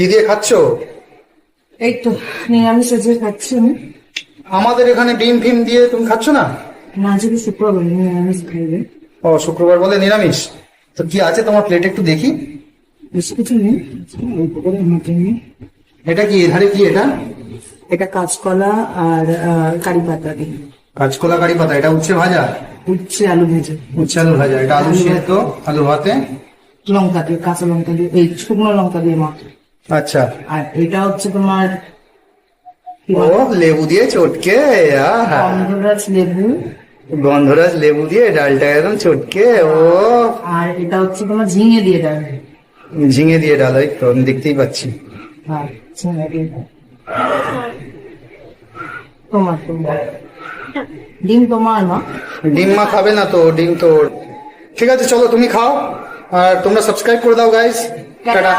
কি দিয়ে খাচ্ছো? এই তো নিরামিষ আজকে খাচ্ছি আমি। আমাদের এখানে ডিম ফিম দিয়ে তুমি খাচ্ছ না? না আজকে শুক্রবার নিরামিষ খাইবে। ও শুক্রবার বলে নিরামিষ? তো কি আছে তোমার প্লেট একটু দেখি? বেশি কিছু নেই অল্প করে জন্য এটা কি এধারে কি এটা? এটা কাঁচকলা আর কারি পাতা দিই কাঁচকলা কারি পাতা এটা উচ্ছে ভাজা? উচ্ছে আলু ভেজে। উচ্ছে আলু ভাজা এটা আলু সিদ্ধ আলু ভাতে? লঙ্কা দিয়ে কাঁচা লঙ্কা দিয়ে এই শুকনো লঙ্কা দিয়ে মাখ। আচ্ছা। আর এটা হচ্ছে তোমার ও লেবু দিয়ে চটকে। গন্ধরাজ লেবু। গন্ধরাজ লেবু দিয়ে ডালটা একদম চটকে ও। আর এটা হচ্ছে তোমার ঝিঙে দিয়ে ডাল। ঝিঙে দিয়ে ডাল ওই তো আমি দেখতেই পাচ্ছি। হ্যাঁ তোমার ডিম তোমার না? ডিম মা খাবে না তো ডিম তো ঠিক আছে চলো তুমি খাও আর তোমরা সাবস্ক্রাইব করে দাও গাইস টাটা।